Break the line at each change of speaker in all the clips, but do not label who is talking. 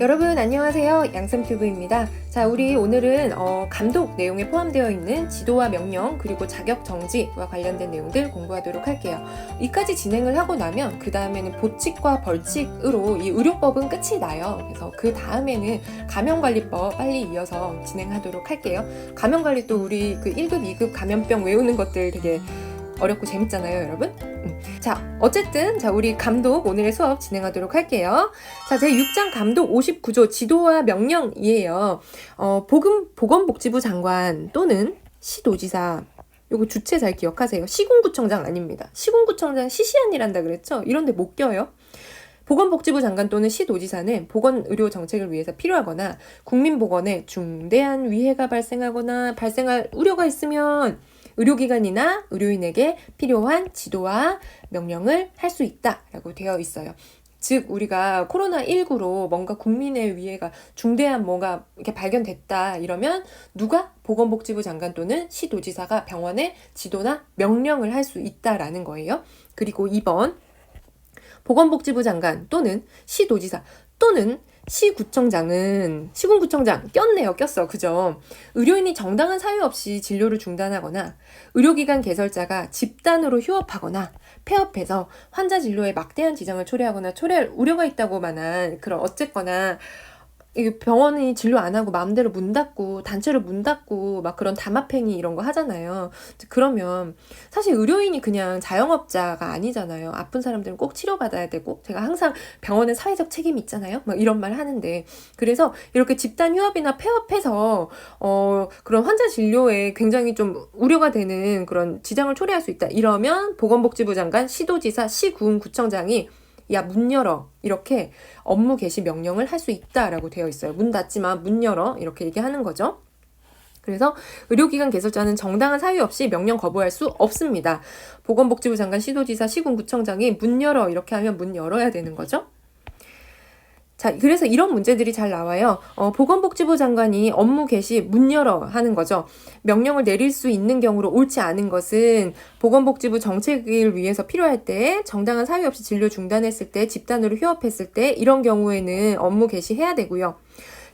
여러분 안녕하세요. 양쌤튜브입니다. 자 우리 오늘은 어, 감독 내용에 포함되어 있는 지도와 명령 그리고 자격 정지와 관련된 내용들 공부하도록 할게요. 이까지 진행을 하고 나면 그 다음에는 보칙과 벌칙으로 이 의료법은 끝이 나요. 그래서 그 다음에는 감염관리법 빨리 이어서 진행하도록 할게요. 감염관리 또 우리 그 1급 2급 감염병 외우는 것들 되게 어렵고 재밌잖아요 여러분 음. 자 어쨌든 자 우리 감독 오늘의 수업 진행하도록 할게요 자, 제 6장 감독 59조 지도와 명령이에요. 어, 보금, 보건복지부 장관 또는 시도지사. 요거 주체 잘 기억하세요. 시군구청장 아닙니다. 시군구청장 시시한일한다 그랬죠? 이런데 못 껴요. 보건복지부 장관 또는 시도지사는 보건의료 정책을 위해서 필요하거나 국민보건에 중대한 위해가 발생하거나 발생할 우려가 있으면 의료기관이나 의료인에게 필요한 지도와 명령을 할 수 있다라고 되어 있어요. 즉 우리가 코로나19로 뭔가 국민의 위해가 중대한 뭐가 이렇게 발견됐다 이러면 누가 보건복지부 장관 또는 시도지사가 병원에 지도나 명령을 할 수 있다라는 거예요. 그리고 2번 보건복지부 장관 또는 시도지사 또는 시구청장은 시군구청장 꼈네요 꼈어 그죠? 의료인이 정당한 사유 없이 진료를 중단하거나 의료기관 개설자가 집단으로 휴업하거나 폐업해서 환자 진료에 막대한 지장을 초래하거나 초래할 우려가 있다고 만한 그런 어쨌거나 이 병원이 진료 안 하고 마음대로 문 닫고 단체로 문 닫고 막 그런 담합행위 이런 거 하잖아요. 그러면 사실 의료인이 그냥 자영업자가 아니잖아요. 아픈 사람들은 꼭 치료받아야 되고 제가 항상 병원은 사회적 책임이 있잖아요. 막 이런 말 하는데 그래서 이렇게 집단 휴업이나 폐업해서 어 그런 환자 진료에 굉장히 좀 우려가 되는 그런 지장을 초래할 수 있다. 이러면 보건복지부 장관, 시도지사, 시군 구청장이 야, 문 열어. 이렇게 업무 개시 명령을 할 수 있다라고 되어 있어요. 문 닫지만 문 열어. 이렇게 얘기하는 거죠. 그래서 의료기관 개설자는 정당한 사유 없이 명령 거부할 수 없습니다. 보건복지부 장관, 시도지사, 시군구청장이 문 열어. 이렇게 하면 문 열어야 되는 거죠. 자, 그래서 이런 문제들이 잘 나와요. 어, 보건복지부 장관이 업무 개시 문 열어 하는 거죠. 명령을 내릴 수 있는 경우로 옳지 않은 것은 보건복지부 정책을 위해서 필요할 때, 정당한 사유 없이 진료 중단했을 때, 집단으로 휴업했을 때, 이런 경우에는 업무 개시해야 되고요.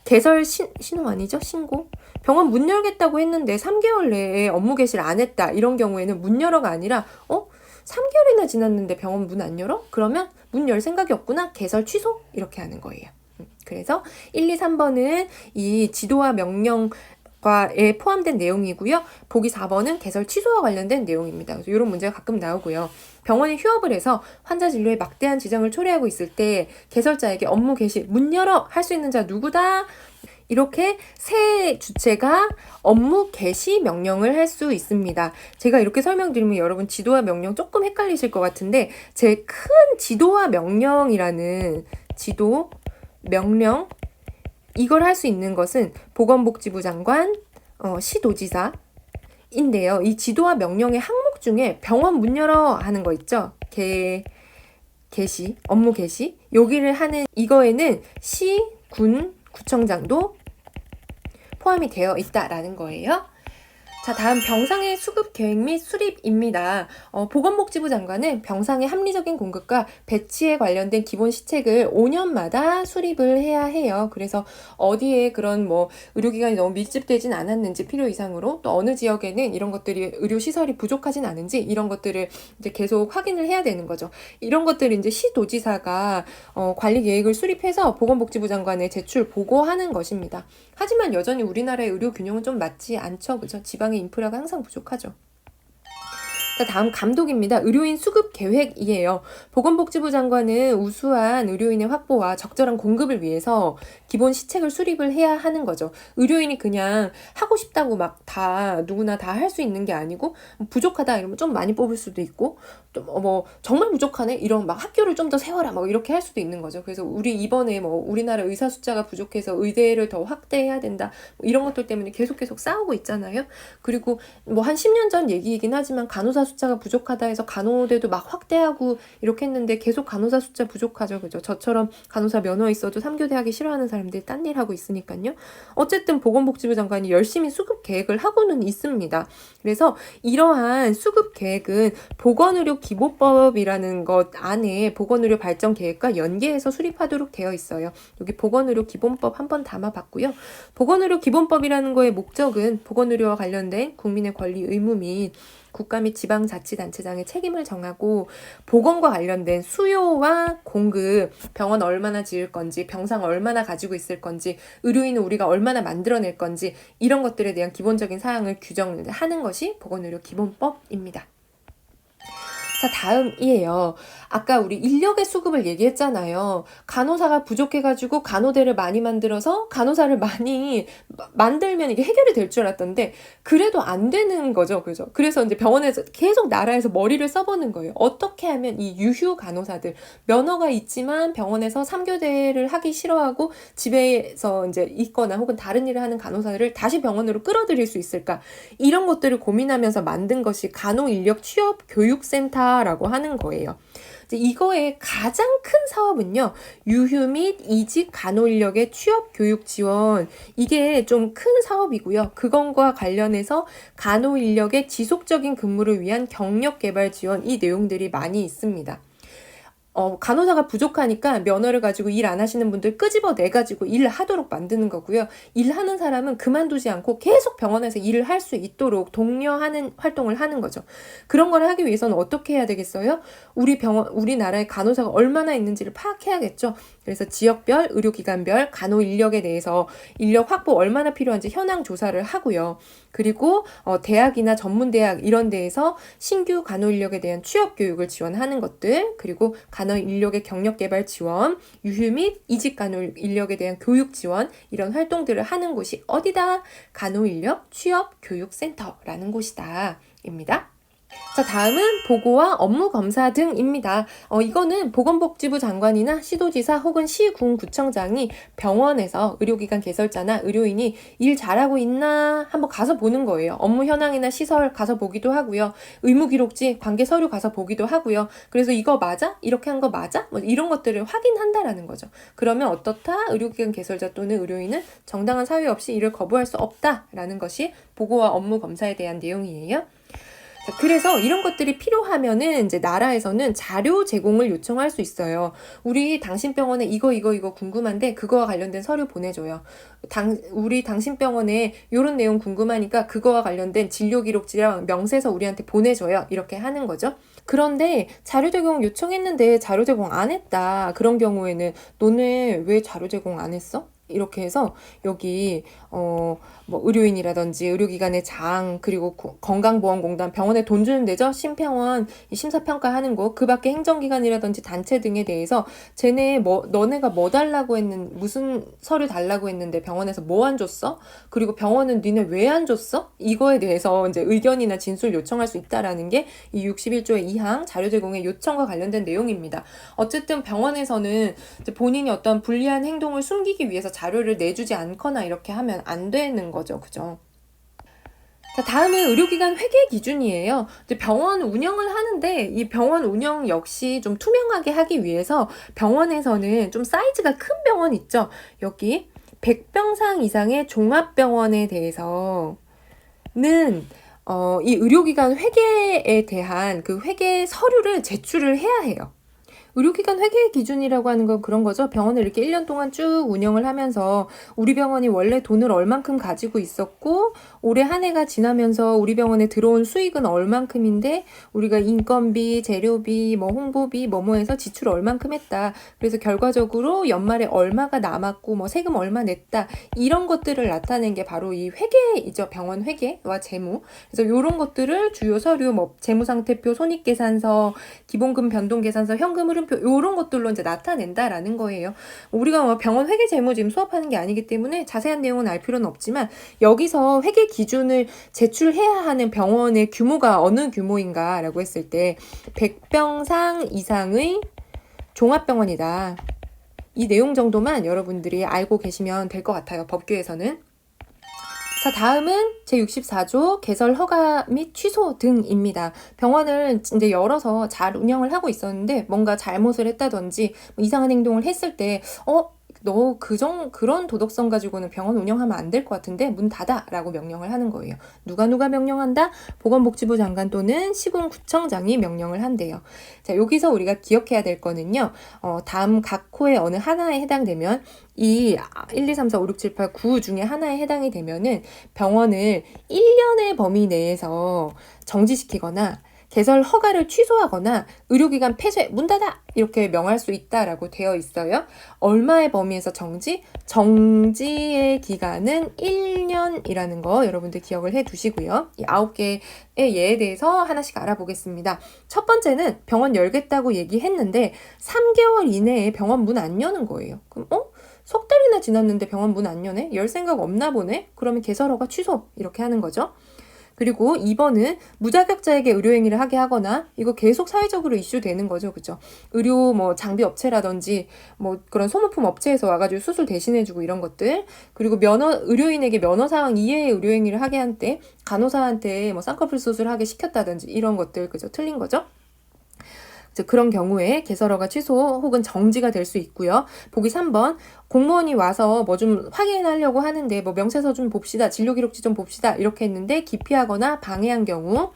개설 신, 신호 아니죠? 신고? 병원 문 열겠다고 했는데 3개월 내에 업무 개시를 안 했다. 이런 경우에는 문 열어가 아니라, 어? 3개월이나 지났는데 병원 문 안 열어? 그러면 문 열 생각이 없구나. 개설 취소? 이렇게 하는 거예요. 음, 그래서 1, 2, 3번은 이 지도와 명령 과에 포함된 내용이고요. 보기 4번은 개설 취소와 관련된 내용입니다. 그래서 이런 문제가 가끔 나오고요. 병원이 휴업을 해서 환자 진료에 막대한 지장을 초래하고 있을 때 개설자에게 업무 개시 문 열어 할 수 있는 자 누구다? 이렇게 세 주체가 업무 개시 명령을 할 수 있습니다. 제가 이렇게 설명드리면 여러분 지도와 명령 조금 헷갈리실 것 같은데 제 큰 지도와 명령이라는 지도, 명령 이걸 할 수 있는 것은 보건복지부 장관, 어, 시도지사 인데요. 이 지도와 명령의 항목 중에 병원 문 열어 하는 거 있죠? 개, 개시, 업무 개시. 여기를 하는 이거에는 시, 군, 구청장도 포함이 되어 있다라는 거예요. 자, 다음 병상의 수급 계획 및 수립입니다. 어, 보건복지부 장관은 병상의 합리적인 공급과 배치에 관련된 기본 시책을 5년마다 수립을 해야 해요. 그래서 어디에 그런 뭐 의료기관이 너무 밀집되진 않았는지 필요 이상으로 또 어느 지역에는 이런 것들이 의료시설이 부족하진 않은지 이런 것들을 이제 계속 확인을 해야 되는 거죠. 이런 것들을 이제 시도지사가 어, 관리 계획을 수립해서 보건복지부 장관에 제출 보고하는 것입니다. 하지만 여전히 우리나라의 의료 균형은 좀 맞지 않죠. 그죠? 지방 의 인프라가 항상 부족하죠. 자, 다음 감독입니다. 의료인 수급 계획이에요. 보건복지부 장관은 우수한 의료인의 확보와 적절한 공급을 위해서 기본 시책을 수립을 해야 하는 거죠. 의료인이 그냥 하고 싶다고 막 다 누구나 다 할 수 있는 게 아니고 부족하다 이러면 좀 많이 뽑을 수도 있고 또뭐 정말 부족하네 이런 막 학교를 좀 더 세워라 막 이렇게 할 수도 있는 거죠. 그래서 우리 이번에 뭐 우리나라 의사 숫자가 부족해서 의대를 더 확대해야 된다 뭐 이런 것들 때문에 계속 계속 싸우고 있잖아요. 그리고 뭐 한 10년 전 얘기이긴 하지만 간호사 숫자가 부족하다 해서 간호대도 막 확대하고 이렇게 했는데 계속 간호사 숫자 부족하죠. 그죠? 저처럼 간호사 면허 있어도 3교대 하기 싫어하는 사람들이 딴 일 하고 있으니까요. 어쨌든 보건복지부 장관이 열심히 수급 계획을 하고는 있습니다. 그래서 이러한 수급 계획은 보건의료 기본법이라는 것 안에 보건의료 발전 계획과 연계해서 수립하도록 되어 있어요. 여기 보건의료 기본법 한번 담아봤고요. 보건의료 기본법이라는 거의 목적은 보건의료와 관련된 국민의 권리 의무 및 국가 및 지방자치단체장의 책임을 정하고 보건과 관련된 수요와 공급, 병원 얼마나 지을 건지, 병상 얼마나 가지고 있을 건지, 의료인은 우리가 얼마나 만들어낼 건지 이런 것들에 대한 기본적인 사항을 규정하는 것이 보건의료 기본법입니다. 자, 다음이에요. 아까 우리 인력의 수급을 얘기했잖아요. 간호사가 부족해가지고 간호대를 많이 만들어서 간호사를 많이 만들면 이게 해결이 될 줄 알았던데, 그래도 안 되는 거죠. 그죠? 그래서 이제 병원에서 계속 나라에서 머리를 써보는 거예요. 어떻게 하면 이 유휴 간호사들, 면허가 있지만 병원에서 3교대를 하기 싫어하고 집에서 이제 있거나 혹은 다른 일을 하는 간호사들을 다시 병원으로 끌어들일 수 있을까? 이런 것들을 고민하면서 만든 것이 간호 인력 취업 교육센터 라고 하는 거예요. 이거의 가장 큰 사업은요, 유휴 및 이직 간호 인력의 취업 교육 지원. 이게 좀 큰 사업이고요. 그건과 관련해서 간호 인력의 지속적인 근무를 위한 경력 개발 지원 이 내용들이 많이 있습니다. 어, 간호사가 부족하니까 면허를 가지고 일 안 하시는 분들 끄집어 내 가지고 일을 하도록 만드는 거고요. 일하는 사람은 그만두지 않고 계속 병원에서 일을 할 수 있도록 독려하는 활동을 하는 거죠. 그런 걸 하기 위해서는 어떻게 해야 되겠어요? 우리 병원, 우리나라에 간호사가 얼마나 있는지를 파악해야겠죠. 그래서 지역별, 의료기관별 간호 인력에 대해서 인력 확보 얼마나 필요한지 현황 조사를 하고요. 그리고 어, 대학이나 전문 대학 이런 데에서 신규 간호 인력에 대한 취업 교육을 지원하는 것들, 그리고 간호 인력의 경력 개발 지원, 유휴 및 이직 간호 인력에 대한 교육 지원 이런 활동들을 하는 곳이 어디다? 간호 인력 취업 교육 센터라는 곳이다. 입니다. 자, 다음은 보고와 업무 검사 등입니다. 어, 이거는 보건복지부 장관이나 시도지사 혹은 시군 구청장이 병원에서 의료기관 개설자나 의료인이 일 잘하고 있나 한번 가서 보는 거예요. 업무 현황이나 시설 가서 보기도 하고요. 의무 기록지, 관계 서류 가서 보기도 하고요. 그래서 이거 맞아? 이렇게 한 거 맞아? 뭐 이런 것들을 확인한다라는 거죠. 그러면 어떻다? 의료기관 개설자 또는 의료인은 정당한 사유 없이 일을 거부할 수 없다라는 것이 보고와 업무 검사에 대한 내용이에요. 그래서 이런 것들이 필요하면은 이제 나라에서는 자료 제공을 요청할 수 있어요. 우리 당신 병원에 이거 이거 이거 궁금한데 그거와 관련된 서류 보내줘요. 당 우리 당신 병원에 이런 내용 궁금하니까 그거와 관련된 진료 기록지랑 명세서 우리한테 보내줘요. 이렇게 하는 거죠. 그런데 자료 제공 요청했는데 자료 제공 안 했다. 그런 경우에는 너네 왜 자료 제공 안 했어? 이렇게 해서 여기 어 뭐 의료인이라든지 의료기관의 장 그리고 건강보험공단 병원에 돈 주는 데죠? 심평원 심사평가 하는 곳 그밖에 행정기관이라든지 단체 등에 대해서 쟤네 뭐 너네가 뭐 달라고 했는 무슨 서류 달라고 했는데 병원에서 뭐 안 줬어? 그리고 병원은 니네 왜 안 줬어? 이거에 대해서 이제 의견이나 진술 요청할 수 있다라는 게 이 61조의 2항 자료 제공의 요청과 관련된 내용입니다. 어쨌든 병원에서는 본인이 어떤 불리한 행동을 숨기기 위해서 자료를 내주지 않거나 이렇게 하면 안 되는 거죠. 그죠? 자, 다음은 의료기관 회계 기준이에요. 병원 운영을 하는데 이 병원 운영 역시 좀 투명하게 하기 위해서 병원에서는 좀 사이즈가 큰 병원 있죠. 여기 100병상 이상의 종합병원에 대해서는 어, 이 의료기관 회계에 대한 그 회계 서류를 제출을 해야 해요. 의료기관 회계 기준이라고 하는 건 그런 거죠. 병원을 이렇게 1년 동안 쭉 운영을 하면서 우리 병원이 원래 돈을 얼만큼 가지고 있었고 올해 한 해가 지나면서 우리 병원에 들어온 수익은 얼만큼인데 우리가 인건비, 재료비, 뭐 홍보비, 뭐뭐해서 지출 얼만큼 했다. 그래서 결과적으로 연말에 얼마가 남았고 뭐 세금 얼마 냈다. 이런 것들을 나타낸 게 바로 이 회계이죠. 병원 회계와 재무. 그래서 이런 것들을 주요 서류 뭐 재무 상태표, 손익 계산서, 기본금 변동 계산서, 현금 흐름 표 이런 것들로 이제 나타낸다라는 거예요. 우리가 뭐 병원 회계 재무 지금 수업하는 게 아니기 때문에 자세한 내용은 알 필요는 없지만 여기서 회계 기준을 제출해야 하는 병원의 규모가 어느 규모인가라고 했을 때 100병상 이상의 종합병원이다. 이 내용 정도만 여러분들이 알고 계시면 될 것 같아요. 법규에서는. 자, 다음은 제64조 개설 허가 및 취소 등입니다. 병원을 이제 열어서 잘 운영을 하고 있었는데 뭔가 잘못을 했다든지 뭐 이상한 행동을 했을 때, 어, 너 그정 그런 도덕성 가지고는 병원 운영하면 안 될 것 같은데 문 닫아라고 명령을 하는 거예요. 누가 누가 명령한다? 보건복지부 장관 또는 시군구청장이 명령을 한대요. 자 여기서 우리가 기억해야 될 거는요. 어, 다음 각 코의 어느 하나에 해당되면 이 1, 2, 3, 4, 5, 6, 7, 8, 9 중에 하나에 해당이 되면은 병원을 1년의 범위 내에서 정지시키거나 개설 허가를 취소하거나 의료기관 폐쇄, 문 닫아! 이렇게 명할 수 있다라고 되어 있어요. 얼마의 범위에서 정지? 정지의 기간은 1년이라는 거 여러분들 기억을 해 두시고요. 이 9개의 예에 대해서 하나씩 알아보겠습니다. 첫 번째는 병원 열겠다고 얘기했는데 3개월 이내에 병원 문 안 여는 거예요. 그럼 어? 석 달이나 지났는데 병원 문 안 여네? 열 생각 없나 보네? 그러면 개설허가 취소 이렇게 하는 거죠. 그리고 2번은 무자격자에게 의료행위를 하게 하거나 이거 계속 사회적으로 이슈되는 거죠. 그죠? 의료 뭐 장비 업체라든지 뭐 그런 소모품 업체에서 와가지고 수술 대신해주고 이런 것들 그리고 면허 의료인에게 면허 사항 이외의 의료행위를 하게 한 때 간호사한테 뭐 쌍꺼풀 수술하게 시켰다든지 이런 것들 그죠? 틀린 거죠? 그런 경우에 개설허가 취소 혹은 정지가 될 수 있고요. 보기 3번 공무원이 와서 뭐 좀 확인하려고 하는데 뭐 명세서 좀 봅시다. 진료 기록지 좀 봅시다. 이렇게 했는데 기피하거나 방해한 경우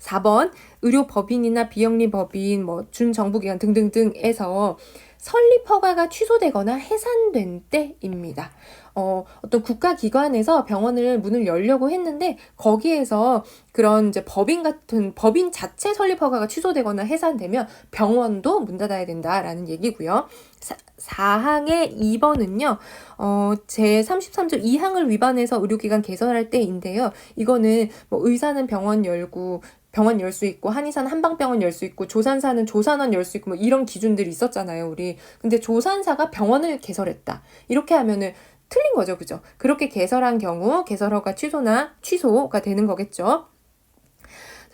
4번 의료 법인이나 비영리 법인 뭐 준정부 기관 등등등에서 설립 허가가 취소되거나 해산된 때입니다. 어, 어떤 국가기관에서 병원을 문을 열려고 했는데 거기에서 그런 이제 법인 같은 법인 자체 설립 허가가 취소되거나 해산되면 병원도 문 닫아야 된다라는 얘기고요. 사, 4항의 2번은요, 어, 제 33조 2항을 위반해서 의료기관 개설할 때인데요. 이거는 뭐 의사는 병원 열고 병원 열 수 있고 한의사는 한방병원 열 수 있고 조산사는 조산원 열 수 있고 뭐 이런 기준들이 있었잖아요 우리 근데 조산사가 병원을 개설했다 이렇게 하면은 틀린 거죠 그죠 그렇게 개설한 경우 개설허가 취소나 취소가 되는 거겠죠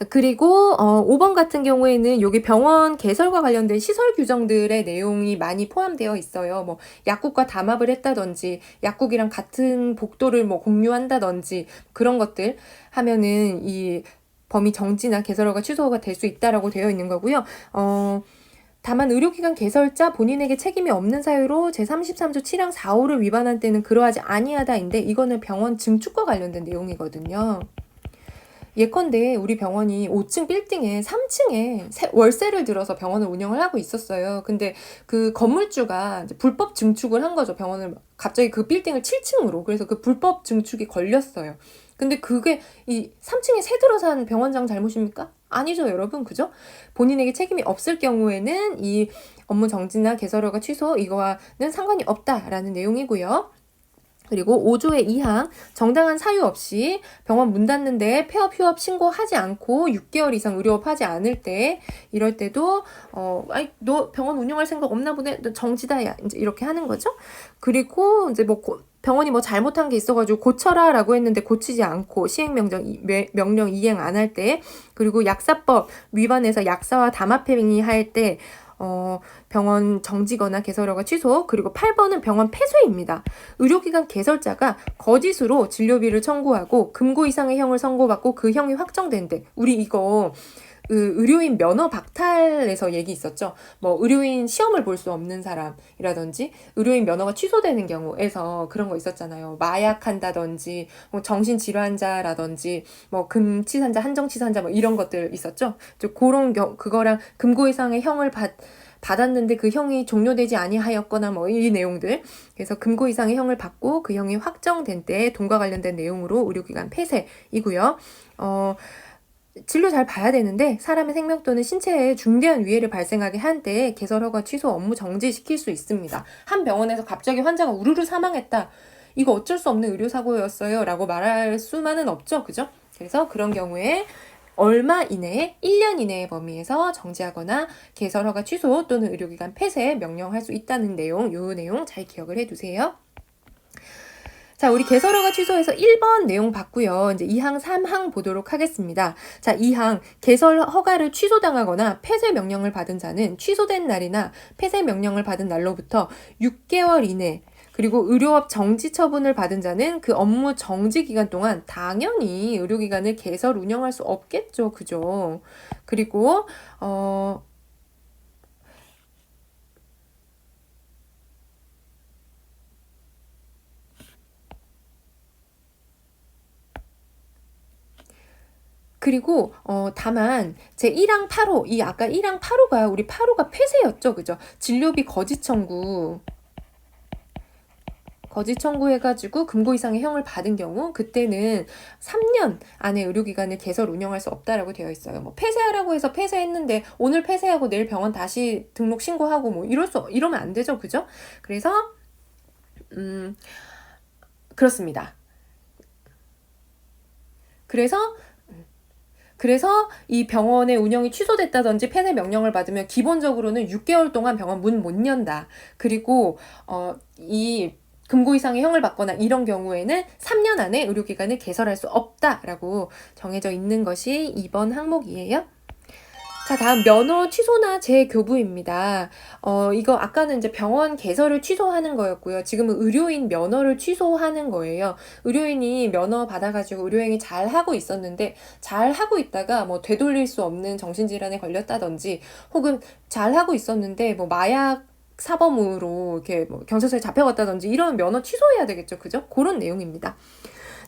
그리고 어 5번 같은 경우에는 여기 병원 개설과 관련된 시설 규정들의 내용이 많이 포함되어 있어요. 뭐 약국과 담합을 했다든지 약국이랑 같은 복도를 뭐 공유한다든지 그런 것들 하면은 이 범위 정지나 개설허가 취소가 될 수 있다라고 되어 있는 거고요. 어, 다만 의료기관 개설자 본인에게 책임이 없는 사유로 제33조 7항 4호를 위반한 때는 그러하지 아니하다인데 이거는 병원 증축과 관련된 내용이거든요. 예컨대 우리 병원이 5층 빌딩에 3층에 월세를 들어서 병원을 운영을 하고 있었어요. 근데 그 건물주가 불법 증축을 한 거죠. 병원을 갑자기 그 빌딩을 7층으로. 그래서 그 불법 증축이 걸렸어요. 근데 그게 이 3층에 새 들어 산 병원장 잘못입니까? 아니죠, 여러분. 그죠? 본인에게 책임이 없을 경우에는 이 업무 정지나 개설허가 취소 이거와는 상관이 없다라는 내용이고요. 그리고 5조의 2항 정당한 사유 없이 병원 문 닫는데 폐업 휴업 신고하지 않고 6개월 이상 의료업 하지 않을 때 이럴 때도 어 아이 너 병원 운영할 생각 없나 보네 너 정지다 야 이제 이렇게 하는 거죠. 그리고 이제 뭐 고, 병원이 뭐 잘못한 게 있어가지고 고쳐라 라고 했는데 고치지 않고 시행명령 명령 이행 안 할 때 그리고 약사법 위반해서 약사와 담합행위 할 때 어, 병원 정지거나 개설허가 취소, 그리고 8번은 병원 폐쇄입니다. 의료기관 개설자가 거짓으로 진료비를 청구하고 금고 이상의 형을 선고받고 그 형이 확정된대. 우리 이거 그 의료인 면허 박탈에서 얘기 있었죠. 뭐 의료인 시험을 볼 수 없는 사람이라든지 의료인 면허가 취소되는 경우에서 그런 거 있었잖아요. 마약한다든지 뭐 정신질환자라든지 뭐 금치산자, 한정치산자 뭐 이런 것들 있었죠. 그런 경 그거랑 금고 이상의 형을 받 받았는데 그 형이 종료되지 아니하였거나 뭐 이 내용들 그래서 금고 이상의 형을 받고 그 형이 확정된 때 돈과 관련된 내용으로 의료기관 폐쇄이고요. 어 진료 잘 봐야 되는데 사람의 생명 또는 신체에 중대한 위해를 발생하게 한때 개설 허가 취소 업무 정지시킬 수 있습니다. 한 병원에서 갑자기 환자가 우르르 사망했다. 이거 어쩔 수 없는 의료 사고였어요. 라고 말할 수만은 없죠. 그죠? 그래서 그런 경우에 얼마 이내에 1년 이내의 범위에서 정지하거나 개설 허가 취소 또는 의료기관 폐쇄 명령할 수 있다는 내용, 요 내용 잘 기억을 해 두세요. 자, 우리 개설허가 취소해서 1번 내용 봤고요. 이제 2항, 3항 보도록 하겠습니다. 자, 2항 개설 허가를 취소당하거나 폐쇄 명령을 받은 자는 취소된 날이나 폐쇄 명령을 받은 날로부터 6개월 이내 그리고 의료업 정지 처분을 받은 자는 그 업무 정지 기간 동안 당연히 의료기관을 개설 운영할 수 없겠죠. 그죠? 그리고 어 그리고 어 다만 제 1항 8호 이 아까 1항 8호가 우리 8호가 폐쇄였죠. 그죠? 진료비 거짓 청구 거짓 청구해가지고 금고 이상의 형을 받은 경우 그때는 3년 안에 의료기관을 개설 운영할 수 없다라고 되어 있어요. 뭐 폐쇄하라고 해서 폐쇄했는데 오늘 폐쇄하고 내일 병원 다시 등록 신고하고 뭐 이럴 수 이러면 안 되죠, 그죠? 그래서 음 그렇습니다. 그래서 그래서 이 병원의 운영이 취소됐다든지 폐쇄 명령을 받으면 기본적으로는 6개월 동안 병원 문 못 연다. 그리고 어 이 금고 이상의 형을 받거나 이런 경우에는 3년 안에 의료기관을 개설할 수 없다라고 정해져 있는 것이 이번 항목이에요. 자, 다음 면허 취소나 재교부입니다. 어, 이거 아까는 이제 병원 개설을 취소하는 거였고요. 지금은 의료인 면허를 취소하는 거예요. 의료인이 면허 받아가지고 의료행위 잘 하고 있었는데 잘 하고 있다가 뭐 되돌릴 수 없는 정신질환에 걸렸다든지 혹은 잘 하고 있었는데 뭐 마약 사범으로 이렇게 뭐 경찰서에 잡혀갔다든지 이런 면허 취소해야 되겠죠. 그죠? 그런 내용입니다.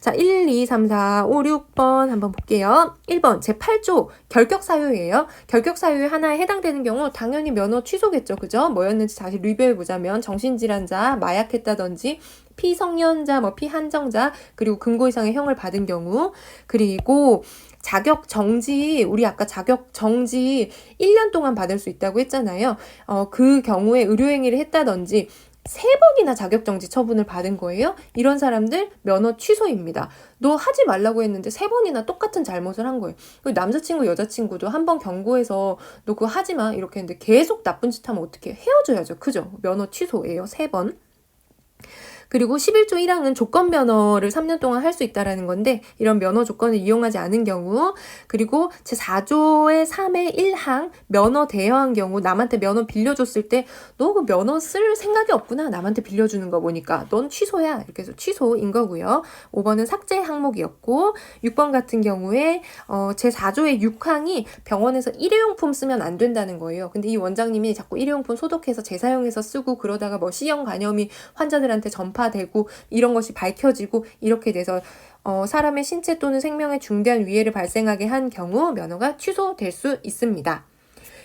자, 1, 2, 3, 4, 5, 6번 한번 볼게요. 1번 제8조 결격사유예요. 결격사유 하나에 해당되는 경우 당연히 면허 취소겠죠. 그죠? 뭐였는지 다시 리뷰해 보자면 정신질환자, 마약했다든지 피성년자, 뭐 피한정자, 그리고 금고 이상의 형을 받은 경우, 그리고 자격 정지, 우리 아까 자격 정지 1년 동안 받을 수 있다고 했잖아요. 어, 그 경우에 의료행위를 했다든지 세 번이나 자격정지 처분을 받은 거예요. 이런 사람들 면허 취소입니다. 너 하지 말라고 했는데 세 번이나 똑같은 잘못을 한 거예요. 남자친구, 여자친구도 한 번 경고해서 너 그거 하지 마 이렇게 했는데 계속 나쁜 짓 하면 어떻게 헤어져야죠. 그죠? 면허 취소예요. 세 번. 그리고 11조 1항은 조건 면허를 3년 동안 할 수 있다라는 건데 이런 면허 조건을 이용하지 않은 경우 그리고 제 4조의 3의 1항 면허 대여한 경우 남한테 면허 빌려줬을 때 너 그 면허 쓸 생각이 없구나 남한테 빌려주는 거 보니까 넌 취소야 이렇게 해서 취소인 거고요. 5번은 삭제 항목이었고 6번 같은 경우에 어, 제 4조의 6항이 병원에서 일회용품 쓰면 안 된다는 거예요. 근데 이 원장님이 자꾸 일회용품 소독해서 재사용해서 쓰고 그러다가 뭐 C형 간염이 환자들한테 전파 되고 이런 것이 밝혀지고 이렇게 돼서 어, 사람의 신체 또는 생명에 중대한 위해를 발생하게 한 경우 면허가 취소될 수 있습니다.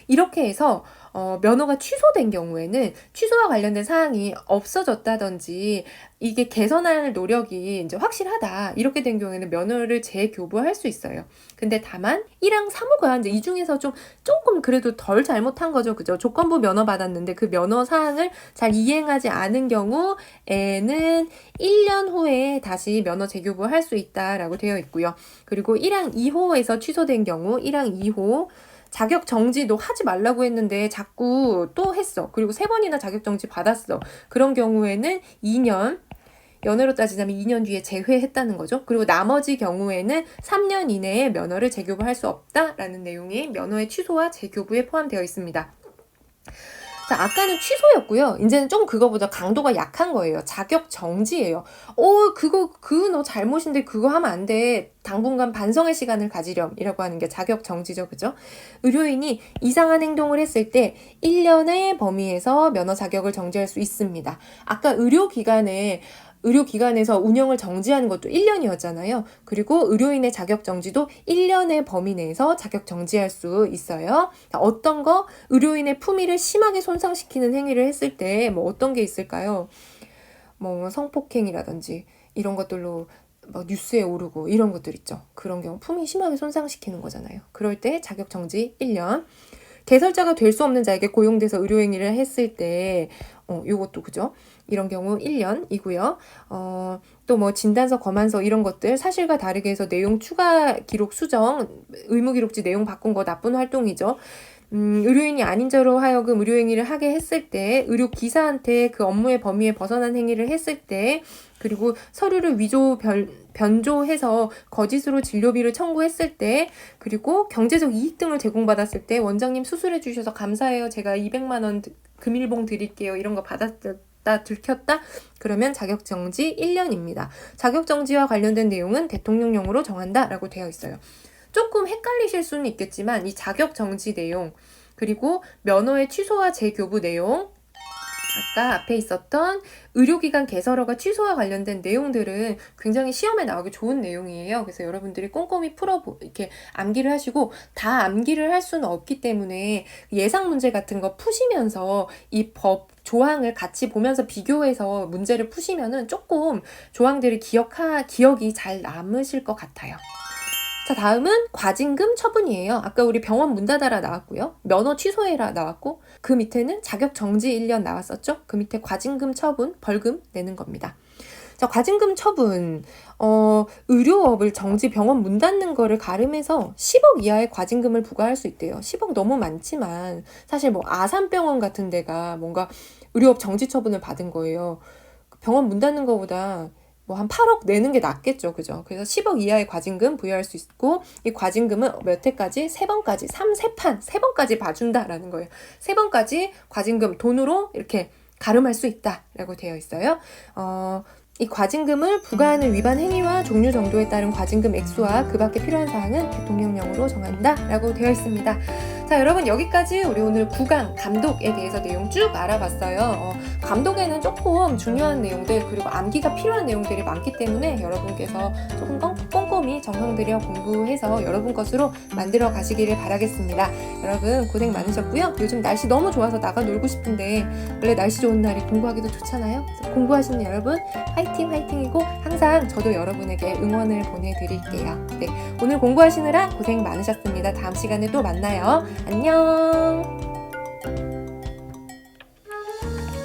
이렇게 해서 어, 면허가 취소된 경우에는 취소와 관련된 사항이 없어졌다든지 이게 개선할 노력이 이제 확실하다 이렇게 된 경우에는 면허를 재교부할 수 있어요. 근데 다만 1항 3호가 이제 이 중에서 좀 조금 그래도 덜 잘못한 거죠. 그죠? 조건부 면허 받았는데 그 면허 사항을 잘 이행하지 않은 경우에는 1년 후에 다시 면허 재교부할 수 있다라고 되어 있고요. 그리고 1항 2호에서 취소된 경우 1항 2호 자격 정지도 하지 말라고 했는데 자꾸 또 했어. 그리고 세 번이나 자격 정지 받았어. 그런 경우에는 2년 연애로 따지자면 2년 뒤에 재회했다는 거죠. 그리고 나머지 경우에는 3년 이내에 면허를 재교부할 수 없다라는 내용이 면허의 취소와 재교부에 포함되어 있습니다. 자, 아까는 취소였고요. 이제는 좀 그거보다 강도가 약한 거예요. 자격 정지예요. 어, 그거, 그 너 잘못인데 그거 하면 안 돼. 당분간 반성의 시간을 가지렴이라고 하는 게 자격 정지죠. 그죠? 의료인이 이상한 행동을 했을 때 1년의 범위에서 면허 자격을 정지할 수 있습니다. 아까 의료 기관에 의료기관에서 운영을 정지하는 것도 1년이었잖아요. 그리고 의료인의 자격 정지도 1년의 범위 내에서 자격 정지할 수 있어요. 어떤 거 의료인의 품위를 심하게 손상시키는 행위를 했을 때 뭐 어떤 게 있을까요? 뭐 성폭행이라든지 이런 것들로 막 뉴스에 오르고 이런 것들 있죠. 그런 경우 품위 심하게 손상시키는 거잖아요. 그럴 때 자격 정지 1년. 개설자가 될 수 없는 자에게 고용돼서 의료행위를 했을 때, 어, 요것도 그죠? 이런 경우 1년이고요. 어, 또 뭐 진단서, 검안서 이런 것들 사실과 다르게 해서 내용 추가 기록 수정, 의무 기록지 내용 바꾼 거 나쁜 활동이죠. 음, 의료인이 아닌 자로 하여금 의료행위를 하게 했을 때, 의료기사한테 그 업무의 범위에 벗어난 행위를 했을 때, 그리고 서류를 위조 변, 변조해서 거짓으로 진료비를 청구했을 때, 그리고 경제적 이익 등을 제공받았을 때, 원장님 수술해 주셔서 감사해요. 제가 200만원 금일봉 드릴게요. 이런 거 받았을 다 들켰다? 그러면 자격정지 1년입니다. 자격정지와 관련된 내용은 대통령령으로 정한다 라고 되어 있어요. 조금 헷갈리실 수는 있겠지만 이 자격정지 내용 그리고 면허의 취소와 재교부 내용 아까 앞에 있었던 의료기관 개설허가 취소와 관련된 내용들은 굉장히 시험에 나오기 좋은 내용이에요. 그래서 여러분들이 꼼꼼히 풀어 이렇게 암기를 하시고 다 암기를 할 수는 없기 때문에 예상 문제 같은 거 푸시면서 이 법 조항을 같이 보면서 비교해서 문제를 푸시면은 조금 조항들이 기억하 기억이 잘 남으실 것 같아요. 자, 다음은 과징금 처분이에요. 아까 우리 병원 문 닫아라 나왔고요. 면허 취소해라 나왔고, 그 밑에는 자격 정지 1년 나왔었죠? 그 밑에 과징금 처분, 벌금 내는 겁니다. 자, 과징금 처분. 어, 의료업을 정지 병원 문 닫는 거를 가름해서 10억 이하의 과징금을 부과할 수 있대요. 10억 너무 많지만, 사실 뭐 아산병원 같은 데가 뭔가 의료업 정지 처분을 받은 거예요. 병원 문 닫는 거보다 뭐 한 8억 내는 게 낫겠죠. 그죠? 그래서 10억 이하의 과징금 부여할 수 있고 이 과징금은 몇 회까지? 세 번까지 3, 세판세 번까지 봐준다라는 거예요. 세 번까지 과징금 돈으로 이렇게 가름할 수 있다라고 되어 있어요. 어, 이 과징금을 부과하는 위반 행위와 종류 정도에 따른 과징금 액수와 그 밖에 필요한 사항은 대통령령으로 정한다라고 되어 있습니다. 자, 여러분 여기까지 우리 오늘 구강 감독에 대해서 내용 쭉 알아봤어요. 어, 감독에는 조금 중요한 내용들 그리고 암기가 필요한 내용들이 많기 때문에 여러분께서 조금 꼼- 꼼 꼼히 정성 들여 공부해서 여러분 것으로 만들어 가시기를 바라겠습니다. 여러분 고생 많으셨고요. 요즘 날씨 너무 좋아서 나가 놀고 싶은데 원래 날씨 좋은 날이 공부하기도 좋잖아요. 공부하시는 여러분 화이팅 화이팅이고 항상 저도 여러분에게 응원을 보내드릴게요. 네, 오늘 공부하시느라 고생 많으셨습니다. 다음 시간에 또 만나요. 안녕.